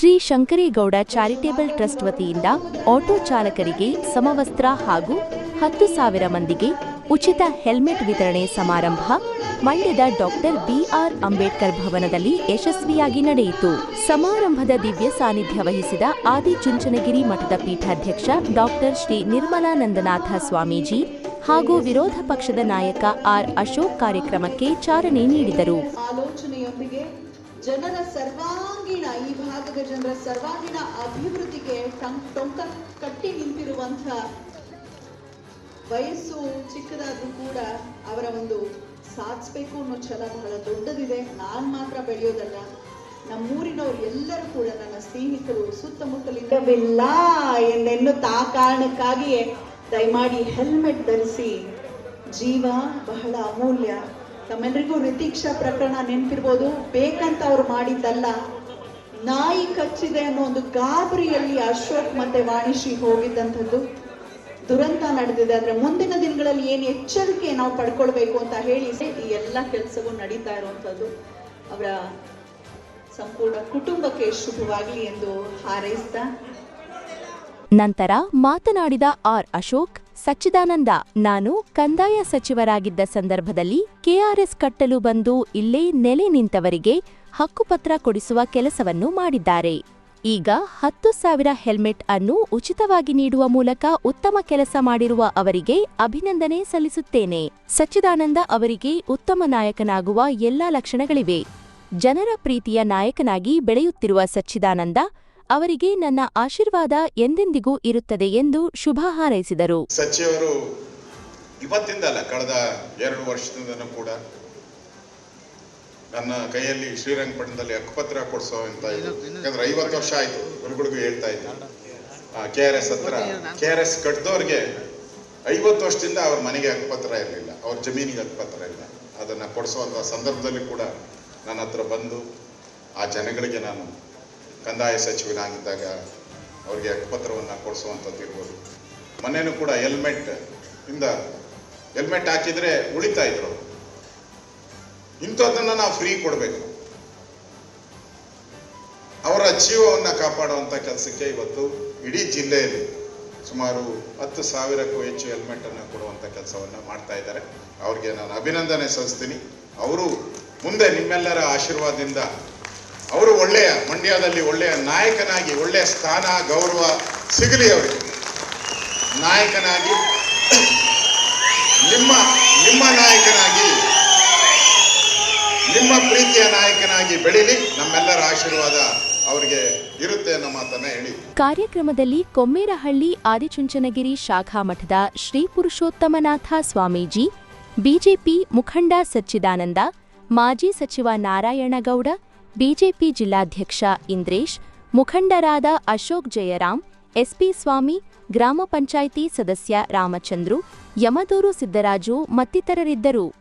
Shri Shankaregowda charitable trust ವತಿಯಿಂದ auto ಚಾಲಕರಿಗೆ ಸಮವಸ್ತ್ರ ಹಾಗೂ ಹತ್ತು ಸಾವಿರ ಮಂದಿಗೆ ಉಚಿತ ಹೆಲ್ಮೆಟ್ ವಿತರಣೆ ಸಮಾರಂಭ ಮಂಡ್ಯದ ಡಾಕ್ಟರ್ ಬಿಆರ್ ಅಂಬೇಡ್ಕರ್ ಭವನದಲ್ಲಿ ಯಶಸ್ವಿಯಾಗಿ ನಡೆಯಿತು. ಸಮಾರಂಭದ ದಿವ್ಯ ಸಾನ್ನಿಧ್ಯ ವಹಿಸಿದ ಆದಿಚುಂಚನಗಿರಿ ಮಠದ ಪೀಠಾಧ್ಯಕ್ಷ ಡಾಕ್ಟರ್ ಶ್ರೀ ನಿರ್ಮಲಾನಂದನಾಥ ಸ್ವಾಮೀಜಿ ಹಾಗೂ ವಿರೋಧ ಪಕ್ಷದ ನಾಯಕ ಆರ್ ಅಶೋಕ್ ಕಾರ್ಯಕ್ರಮಕ್ಕೆ ಚಾಲನೆ ನೀಡಿದರು. ಜನರ ಸರ್ವಾಂಗೀಣ, ಈ ಭಾಗದ ಜನರ ಸರ್ವಾಂಗೀಣ ಅಭಿವೃದ್ಧಿಗೆ ಟೊಂಕ ಕಟ್ಟಿ ನಿಂತಿರುವಂಥ ವಯಸ್ಸು ಚಿಕ್ಕದಾದ್ರೂ ಕೂಡ ಅವರ ಒಂದು ಸಾಧಿಸ್ಬೇಕು ಅನ್ನೋ ಛಲ ಬಹಳ ದೊಡ್ಡದಿದೆ. ನಾನು ಮಾತ್ರ ಬೆಳೆಯೋದಲ್ಲ, ನಮ್ಮೂರಿನವ್ರು ಎಲ್ಲರೂ ಕೂಡ ನನ್ನ ಸ್ನೇಹಿತರು ಸುತ್ತಮುತ್ತಲಿಂದವಿಲ್ಲ ಎಂದೆನ್ನುತ್ತಾ ಆ ಕಾರಣಕ್ಕಾಗಿಯೇ ದಯಮಾಡಿ ಹೆಲ್ಮೆಟ್ ಧರಿಸಿ ಜೀವ ಬಹಳ ಅಮೂಲ್ಯ. ತಮ್ಮೆಲ್ಲರಿಗೂ ರಿತೀಕ್ಷಾ ಪ್ರಕರಣ ನೆನಪಿರ್ಬೋದು. ಬೇಕಂತ ಅವ್ರು ಮಾಡಿದ್ದಲ್ಲ. ನಾಯಿ ಕಚ್ಚಿದೆ ಅನ್ನೋ ಒಂದು ಗಾಬರಿಯಲ್ಲಿ ಅಶೋಕ್ ಮತ್ತೆ ವಾಣಿಶ್ರೀ ಹೋಗಿದ್ದಂಥದ್ದು ದುರಂತ ನಡೆದಿದೆ. ಆದ್ರೆ ಮುಂದಿನ ದಿನಗಳಲ್ಲಿ ಏನು ಎಚ್ಚರಿಕೆ ನಾವು ಪಡ್ಕೊಳ್ಬೇಕು ಅಂತ ಹೇಳಿ ಈ ಎಲ್ಲ ಕೆಲಸವೂ ನಡೀತಾ ಇರುವಂಥದ್ದು. ಅವರ ಸಂಪೂರ್ಣ ಕುಟುಂಬಕ್ಕೆ ಶುಭವಾಗಲಿ ಎಂದು ಹಾರೈಸ್ತಾ. ನಂತರ ಮಾತನಾಡಿದ ಆರ್ ಅಶೋಕ್ ಸಚ್ಚಿದಾನಂದ, ನಾನು ಕಂದಾಯ ಸಚಿವರಾಗಿದ್ದ ಸಂದರ್ಭದಲ್ಲಿ ಕೆಆರ್ಎಸ್ ಕಟ್ಟಲು ಬಂದು ಇಲ್ಲೇ ನೆಲೆ ನಿಂತವರಿಗೆ ಹಕ್ಕುಪತ್ರ ಕೊಡಿಸುವ ಕೆಲಸವನ್ನು ಮಾಡಿದ್ದಾರೆ. ಈಗ ಹತ್ತು ಸಾವಿರ ಹೆಲ್ಮೆಟ್ ಅನ್ನು ಉಚಿತವಾಗಿ ನೀಡುವ ಮೂಲಕ ಉತ್ತಮ ಕೆಲಸ ಮಾಡಿರುವ ಅವರಿಗೆ ಅಭಿನಂದನೆ ಸಲ್ಲಿಸುತ್ತೇನೆ. ಸಚ್ಚಿದಾನಂದ ಅವರಿಗೆ ಉತ್ತಮ ನಾಯಕನಾಗುವ ಎಲ್ಲಾ ಲಕ್ಷಣಗಳಿವೆ. ಜನರ ಪ್ರೀತಿಯ ನಾಯಕನಾಗಿ ಬೆಳೆಯುತ್ತಿರುವ ಸಚ್ಚಿದಾನಂದ ಅವರಿಗೆ ನನ್ನ ಆಶೀರ್ವಾದ ಎಂದೆಂದಿಗೂ ಇರುತ್ತದೆ ಎಂದು ಶುಭ ಹಾರೈಸಿದರು. ಸಚಿವರು ಇವತ್ತಿಂದ ಅಲ್ಲ ಕಳೆದ ಎರಡು ವರ್ಷದಿಂದನೂ ಕೂಡ ನನ್ನ ಕೈಯಲ್ಲಿ ಶ್ರೀರಂಗಪಟ್ಟಣದಲ್ಲಿ ಹಕ್ಕುಪತ್ರ ಕೊಡಿಸೋ ಅಂತ ಯಾಕಂದ್ರೆ ಐವತ್ತು ವರ್ಷ ಆಯ್ತು ಗುರುಗಳಿಗೂ ಹೇಳ್ತಾ ಇದ್ದೆ ಕೆ ಆರ್ ಎಸ್ ಹತ್ರ ಕೆ ಆರ್ ಎಸ್ ಕಟ್ಟಿದವ್ರಿಗೆ ಐವತ್ತು ವರ್ಷದಿಂದ ಅವ್ರ ಮನೆಗೆ ಹಕ್ಕುಪತ್ರ ಇರಲಿಲ್ಲ, ಅವ್ರ ಜಮೀನಿಗೆ ಹಕ್ಕುಪತ್ರ ಇಲ್ಲ. ಅದನ್ನು ಕೊಡಿಸುವಂಥ ಸಂದರ್ಭದಲ್ಲಿ ಕೂಡ ನನ್ನ ಹತ್ರ ಬಂದು ಆ ಜನಗಳಿಗೆ ನಾನು ಕಂದಾಯ ಸಚಿವನಾಗಿದ್ದಾಗ ಅವರಿಗೆ ಹಕ್ಕುಪತ್ರವನ್ನು ಕೊಡಿಸುವಂಥದ್ದು ಇರ್ಬೋದು. ಮೊನ್ನೆನೂ ಕೂಡ ಹೆಲ್ಮೆಟ್ ಇಂದ ಹೆಲ್ಮೆಟ್ ಹಾಕಿದರೆ ಉಳಿತಾ ಇದ್ರು. ಇಂಥದ್ದನ್ನು ನಾವು ಫ್ರೀ ಕೊಡಬೇಕು. ಅವರ ಜೀವವನ್ನು ಕಾಪಾಡುವಂಥ ಕೆಲಸಕ್ಕೆ ಇವತ್ತು ಇಡೀ ಜಿಲ್ಲೆಯಲ್ಲಿ ಸುಮಾರು ಹತ್ತು ಸಾವಿರಕ್ಕೂ ಹೆಚ್ಚು ಹೆಲ್ಮೆಟನ್ನು ಕೊಡುವಂಥ ಕೆಲಸವನ್ನು ಮಾಡ್ತಾ ಇದ್ದಾರೆ. ಅವ್ರಿಗೆ ನಾನು ಅಭಿನಂದನೆ ಸಲ್ಲಿಸ್ತೀನಿ. ಅವರು ಮುಂದೆ ನಿಮ್ಮೆಲ್ಲರ ಆಶೀರ್ವಾದದಿಂದ ಅವರು ಒಳ್ಳೆಯ ಮಂಡ್ಯದಲ್ಲಿ ಒಳ್ಳೆಯ ನಾಯಕನಾಗಿ, ಒಳ್ಳೆಯ ಸ್ಥಾನ, ಗೌರವ ಸಿಗಲಿ ಅವರಿಗೆ. ನಾಯಕನಾಗಿ, ನಿಮ್ಮ ನಿಮ್ಮ ನಾಯಕನಾಗಿ, ನಿಮ್ಮ ಪ್ರೀತಿಯ ನಾಯಕನಾಗಿ ಬೆಳೀಲಿ. ನಮ್ಮೆಲ್ಲರ ಆಶೀರ್ವಾದ ಅವರಿಗೆ ಇರುತ್ತೆ ಅನ್ನೋ ಮಾತನ್ನ ಹೇಳಿ. ಕಾರ್ಯಕ್ರಮದಲ್ಲಿ ಕೊಮ್ಮೇರಹಳ್ಳಿ, ಆದಿಚುಂಚನಗಿರಿ ಶಾಖಾ ಮಠದ ಶ್ರೀ ಪುರುಷೋತ್ತಮನಾಥ ಸ್ವಾಮೀಜಿ, ಬಿಜೆಪಿ ಮುಖಂಡ ಸಚ್ಚಿದಾನಂದ, ಮಾಜಿ ಸಚಿವ ನಾರಾಯಣಗೌಡ ಬಿಜೆಪಿ ಜಿಲ್ಲಾಧ್ಯಕ್ಷ ಇಂದ್ರೇಶ್, ಮುಖಂಡರಾದ ಅಶೋಕ್ ಜಯರಾಮ್ ಎಸ್ಪಿ ಸ್ವಾಮಿ, ಗ್ರಾಮ ಪಂಚಾಯಿತಿ ಸದಸ್ಯ ರಾಮಚಂದ್ರು, ಯಮದೂರು ಸಿದ್ದರಾಜು ಮತ್ತಿತರರಿದ್ದರು.